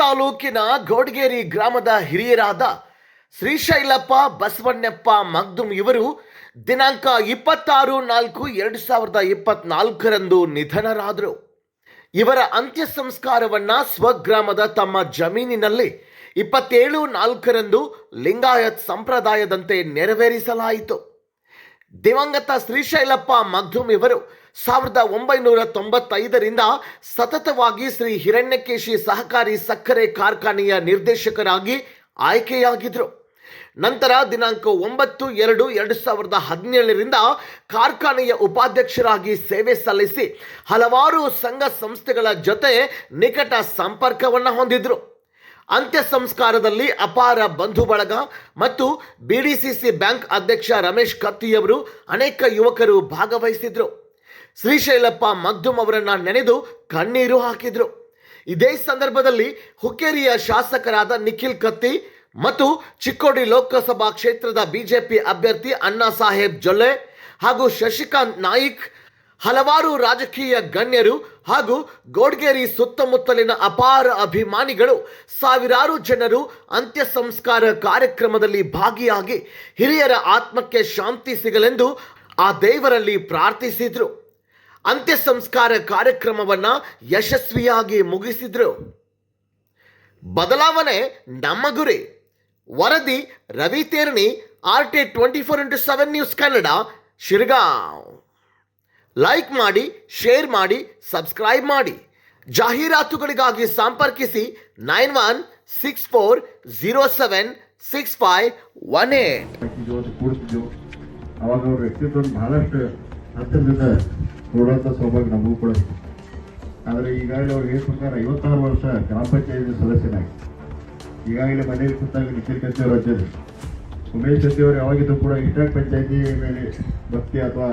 ತಾಲೂಕಿನ ಗೋಡ್ಗೇರಿ ಗ್ರಾಮದ ಹಿರಿಯರಾದ ಶ್ರೀಶೈಲಪ್ಪ, ಬಸವಣ್ಣಪ್ಪ ಮಗ್ದುಮ್ ಇವರು ದಿನಾಂಕ ಇಪ್ಪತ್ತಾರು ನಾಲ್ಕು ಎರಡು ಸಾವಿರದ ಇಪ್ಪತ್ನಾಲ್ಕರಂದು ನಿಧನರಾದರು. ಇವರ ಅಂತ್ಯ ಸಂಸ್ಕಾರವನ್ನು ಸ್ವಗ್ರಾಮದ ತಮ್ಮ ಜಮೀನಿನಲ್ಲಿ ಇಪ್ಪತ್ತೇಳು ನಾಲ್ಕರಂದು ಲಿಂಗಾಯತ್ ಸಂಪ್ರದಾಯದಂತೆ ನೆರವೇರಿಸಲಾಯಿತು. ದಿವಂಗತ ಶ್ರೀಶೈಲಪ್ಪ ಮಗ್ಧುಮ್ ಇವರು ಸಾವಿರದ ಒಂಬೈನೂರ ತೊಂಬತ್ತೈದರಿಂದ ಸತತವಾಗಿ ಶ್ರೀ ಹಿರಣ್ಯಕೇಶಿ ಸಹಕಾರಿ ಸಕ್ಕರೆ ಕಾರ್ಖಾನೆಯ ನಿರ್ದೇಶಕರಾಗಿ ಆಯ್ಕೆಯಾಗಿದ್ದರು ನಂತರ ದಿನಾಂಕ ಒಂಬತ್ತು ಎರಡು ಎರಡು ಸಾವಿರದ ಹದಿನೇಳರಿಂದ ಕಾರ್ಖಾನೆಯ ಉಪಾಧ್ಯಕ್ಷರಾಗಿ ಸೇವೆ ಸಲ್ಲಿಸಿ ಹಲವಾರು ಸಂಘ ಸಂಸ್ಥೆಗಳ ಜೊತೆ ನಿಕಟ ಸಂಪರ್ಕವನ್ನು ಹೊಂದಿದ್ರು. ಅಂತ್ಯ ಸಂಸ್ಕಾರದಲ್ಲಿ ಅಪಾರ ಬಂಧು ಬಳಗ ಮತ್ತು ಬಿಡಿಸಿಸಿ ಬ್ಯಾಂಕ್ ಅಧ್ಯಕ್ಷ ರಮೇಶ್ ಕತ್ತಿಯವರು ಅನೇಕ ಯುವಕರು ಭಾಗವಹಿಸಿದ್ರು. ಶ್ರೀಶೈಲಪ್ಪ ಮಗ್ದುಮ್ ಅವರನ್ನ ನೆನೆದು ಕಣ್ಣೀರು ಹಾಕಿದ್ರು. ಇದೇ ಸಂದರ್ಭದಲ್ಲಿ ಹುಕ್ಕೇರಿಯ ಶಾಸಕರಾದ ನಿಖಿಲ್ ಕತ್ತಿ ಮತ್ತು ಚಿಕ್ಕೋಡಿ ಲೋಕಸಭಾ ಕ್ಷೇತ್ರದ ಬಿಜೆಪಿ ಅಭ್ಯರ್ಥಿ ಅಣ್ಣಾ ಸಾಹೇಬ್ ಜೊಲ್ಲೆ ಹಾಗೂ ಶಶಿಕಾಂತ್ ನಾಯಿಕ್ ಹಲವಾರು ರಾಜಕೀಯ ಗಣ್ಯರು ಹಾಗೂ ಗೋಡ್ಗೇರಿ ಸುತ್ತಮುತ್ತಲಿನ ಅಪಾರ ಅಭಿಮಾನಿಗಳು ಸಾವಿರಾರು ಜನರು ಅಂತ್ಯ ಸಂಸ್ಕಾರ ಕಾರ್ಯಕ್ರಮದಲ್ಲಿ ಭಾಗಿಯಾಗಿ ಹಿರಿಯರ ಆತ್ಮಕ್ಕೆ ಶಾಂತಿ ಸಿಗಲೆಂದು ಆ ದೇವರಲ್ಲಿ ಪ್ರಾರ್ಥಿಸಿದ್ರು. ಅಂತ್ಯ ಸಂಸ್ಕಾರ ಕಾರ್ಯಕ್ರಮವನ್ನು ಯಶಸ್ವಿಯಾಗಿ ಮುಗಿಸಿದ್ರು. ಬದಲಾವಣೆ ನಮ್ಮ ಗುರಿ. ವರದಿ Ravi Terni, R T twenty four into seven news Kannada, Shirgaon. Like ಮಾಡಿ ಶೇರ್ ಮಾಡಿ ಸಬ್ಸ್ಕ್ರೈಬ್ ಮಾಡಿ. ಜಾಹೀರಾತುಗಳಿಗಾಗಿ ಸಂಪರ್ಕಿಸಿ nine one six four zero seven six five one eight. ಕೂಡಿಸಿದ್ವು ಅವಾಗ ಅವ್ರ ವ್ಯಕ್ತಿತ್ವ ಬಹಳಷ್ಟು ಹತ್ತಿರದಿಂದ ನೋಡುವಂಥ ಸೌಭಾಗ್ಯ ನಮಗೂ ಕೂಡ. ಆದರೆ ಈಗಾಗಲೇ ಅವ್ರಿಗೆ ಏನು ಪ್ರಕಾರ ಐವತ್ತಾರು ವರ್ಷ ಗ್ರಾಮ ಪಂಚಾಯತ್ ಸದಸ್ಯನಾಗಿ. ಈಗಾಗಲೇ ಮನೆಯಲ್ಲಿ ಕೂತಾಗ ನಿಖಿಲ್ ಕತ್ತಿ ಅವರು ಉಮೇಶ್ ಶೆಟ್ಟಿ ಅವರು ಯಾವಾಗಿದ್ದು ಕೂಡ ಇಟಾಕ್ ಪಂಚಾಯತಿ ಮೇಲೆ ಭಕ್ತಿ ಅಥವಾ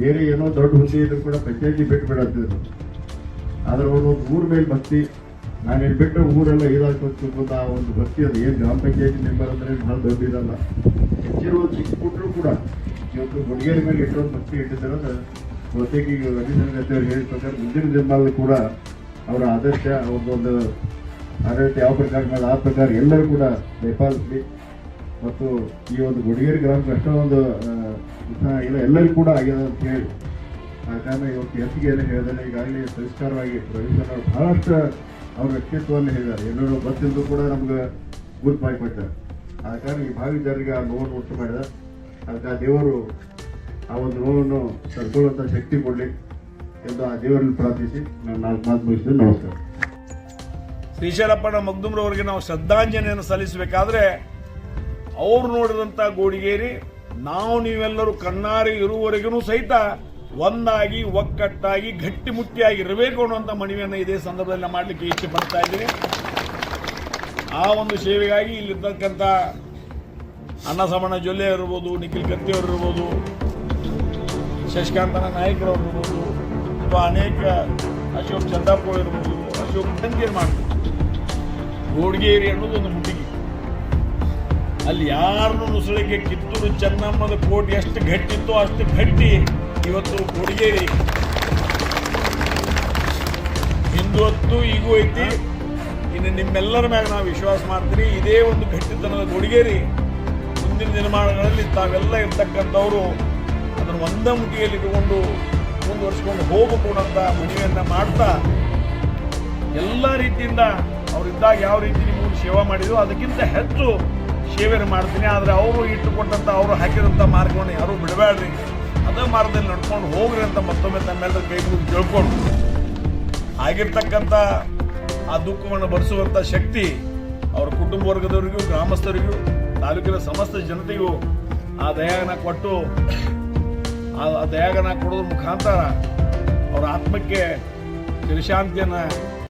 ಬೇರೆ ಏನೋ ದೊಡ್ಡ ಹುದ್ದೆ ಇದ್ರು ಕೂಡ ಪಂಚಾಯತಿ ಬಿಟ್ಟು ಬಿಡತ್ತಿದ್ರು ಆದ್ರೆ ಅವರು ಊರ ಮೇಲೆ ಭಕ್ತಿ, ನಾನು ಇಲ್ಲಿ ಬಿಟ್ಟು ಊರೆಲ್ಲ ಇದಾಗ್ತಿರ್ಬೋದು ಆ ಒಂದು ಭಕ್ತಿ ಅದು ಏನು ಗ್ರಾಮ ಪಂಚಾಯತಿ ಮೆಂಬರ್ ಅಂದ್ರೆ ಬಹಳ ದೊಡ್ಡದಲ್ಲ ಚಿಕ್ಕ ಬಿಟ್ಟರೂ ಕೂಡ ಇವತ್ತು ಗುಡಿಗೆರೆ ಮೇಲೆ ಇಟ್ಟೊಂದು ಭಕ್ತಿ ಇಟ್ಟಿದ್ದಾರೆ. ಅಂದ್ರೆ ಈಗ ರವೀಂದ್ರ ಅವರು ಹೇಳಿದ ಪ್ರಕಾರ ಮುಂದಿನ ಜನ್ಮದಲ್ಲಿ ಕೂಡ ಅವರ ಆದರ್ಶ ಅವ್ರದ್ದೊಂದು ಆಡಳಿತ ಯಾವ ಪ್ರಕಾರ ಮೇಲೆ ಆ ಪ್ರಕಾರ ಎಲ್ಲರೂ ಕೂಡ ಬೆಪಾಲಿಸಲಿ ಮತ್ತು ಈ ಒಂದು ಗುಡಿಗೇರಿ ಗ್ರಾಮಕ್ಕೆ ಅಷ್ಟೋ ಇಲ್ಲ ಎಲ್ಲರಿಗೂ ಕೂಡ ಆಗಿದೆ ಅಂತ ಹೇಳಿ. ಆ ಕಾರಣ ಇವತ್ತು ಏನು ಹೇಳಿದಾರೆ ಈಗಾಗಲೇ ಸಂಸ್ಕಾರವಾಗಿ ರವೀಂದ್ರ ಅವರು ಬಹಳಷ್ಟು ಅವ್ರ ವ್ಯಕ್ತಿತ್ವವನ್ನು ಹೇಳಿದ್ದಾರೆ. ಎಲ್ಲರೂ ಗೊತ್ತಿದ್ದು ಕೂಡ ನಮ್ಗೆ ಗುರುತಾಗಿ ಕೊಟ್ಟಾರೆ ಆ ಕಾರಣ ಈ ಭಾವಿ ಜನರಿಗೆ ಆ ನೋವನ್ನು ಉಂಟು ಮಾಡಿದ. ಅದಕ್ಕೆ ಆ ದೇವರು ಆ ಒಂದು ನೋವನ್ನು ತಡ್ಕೊಳ್ಳುವಂಥ ಶಕ್ತಿ ಕೊಡಲಿ ಎಂದು ಆ ದೇವರನ್ನು ಪ್ರಾರ್ಥಿಸಿ ನಾನು ನಾಲ್ಕು ಮಾತು ಮುಗಿಸಿದೆ ನಮಸ್ಕಾರ. ಶ್ರೀಶೈಲಪ್ಪನ ಮಗ್ದುಮ್ರವರಿಗೆ ನಾವು ಶ್ರದ್ಧಾಂಜಲಿಯನ್ನು ಸಲ್ಲಿಸಬೇಕಾದ್ರೆ ಅವ್ರು ನೋಡಿದಂಥ ಗೋಡಿಗೇರಿ ನಾವು ನೀವೆಲ್ಲರೂ ಕಣ್ಣಾರಿ ಇರುವವರೆಗೂ ಸಹಿತ ಒಂದಾಗಿ, ಒಕ್ಕಟ್ಟಾಗಿ ಗಟ್ಟಿಮುಟ್ಟಿಯಾಗಿ ಇರಬೇಕು ಅನ್ನುವಂಥ ಮನವಿಯನ್ನು ಇದೇ ಸಂದರ್ಭದಲ್ಲಿ ಮಾಡಲಿಕ್ಕೆ ಇಚ್ಛೆ ಪಡ್ತಾ ಇದ್ದೀನಿ ಆ ಒಂದು ಸೇವೆಗಾಗಿ ಇಲ್ಲಿರ್ತಕ್ಕಂಥ ಅನ್ನಸಮಣ ಜೊಲ್ಲೆ ಇರ್ಬೋದು ನಿಖಿಲ್ ಕತ್ತಿಯವರು ಇರ್ಬೋದು ಶಶಿಕಾಂತನ ನಾಯಕರವ್ರು ಇರ್ಬೋದು ಅಥವಾ ಅನೇಕ ಅಶೋಕ್ ಚಂದಾಪುರ ಇರ್ಬೋದು ಅಶೋಕ್ ಮಾಡ್ತಾರೆ ಗೋಡ್ಗೇರಿ ಅನ್ನೋದು ಒಂದು ಮುಟ್ಟಿಗೆ. ಅಲ್ಲಿ ಯಾರನ್ನು ನುಸುಳಿಗೆ ಕಿತ್ತೂರು ಚೆನ್ನಮ್ಮನ ಕೋಟೆ ಎಷ್ಟು ಗಟ್ಟಿತ್ತೋ ಅಷ್ಟು ಗಟ್ಟಿ. ಇವತ್ತು ಗುಡಿಗೇರಿ ಹಿಂದೂ ಹೊತ್ತು ಈಗೂ ಐತಿ. ಇನ್ನು ನಿಮ್ಮೆಲ್ಲರ ಮ್ಯಾಗ ನಾವು ವಿಶ್ವಾಸ ಮಾಡ್ತೀರಿ. ಇದೇ ಒಂದು ಗಟ್ಟಿತನದ ಕೊಡುಗೇರಿ. ಮುಂದಿನ ದಿನಮಾನಗಳಲ್ಲಿ ತಾವೆಲ್ಲ ಇರ್ತಕ್ಕಂಥವರು ಅದನ್ನು ಒಂದ ಮುಗಿಯಲ್ಲಿ ಇಟ್ಟುಕೊಂಡು ಮುಂದುವರಿಸ್ಕೊಂಡು ಹೋಗಬೇಕು ಅಂತ ಮನವಿಯನ್ನು ಮಾಡ್ತಾ ಎಲ್ಲ ರೀತಿಯಿಂದ ಅವರಿದ್ದಾಗ ಯಾವ ರೀತಿ ನೀವು ಸೇವಾ ಮಾಡಿದ್ರು, ಅದಕ್ಕಿಂತ ಹೆಚ್ಚು ಸೇವೆಯನ್ನು ಮಾಡ್ತೀನಿ, ಆದರೆ ಅವರು ಇಟ್ಟುಕೊಟ್ಟಂಥ ಅವರು ಹಾಕಿದಂಥ ಮಾರ್ಗವನ್ನು ಯಾರೂ ಬಿಡಬೇಡ್ರಿ. ಅದೇ ಮಾರ್ಗದಲ್ಲಿ ನಡ್ಕೊಂಡು ಹೋಗ್ರಿ ಅಂತ ಮತ್ತೊಮ್ಮೆ ತಮ್ಮೆಲ್ಲರ ಕೈ ಮುಗಿದು ಕೇಳ್ಕೊಂಡು. ಆಗಿರ್ತಕ್ಕಂಥ ಆ ದುಃಖವನ್ನು ಭರಿಸುವಂಥ ಶಕ್ತಿ ಅವರ ಕುಟುಂಬ ವರ್ಗದವರಿಗೂ, ಗ್ರಾಮಸ್ಥರಿಗೂ, ತಾಲೂಕಿನ ಸಮಸ್ತ ಜನತೆಗೂ ಆ ದಯಾಗನ ಕೊಟ್ಟು, ಆ ದಯಾಗನ ಕೊಡೋದ್ರ ಮುಖಾಂತರ ಅವರ ಆತ್ಮಕ್ಕೆ ಚಿರಶಾಂತಿಯನ್ನು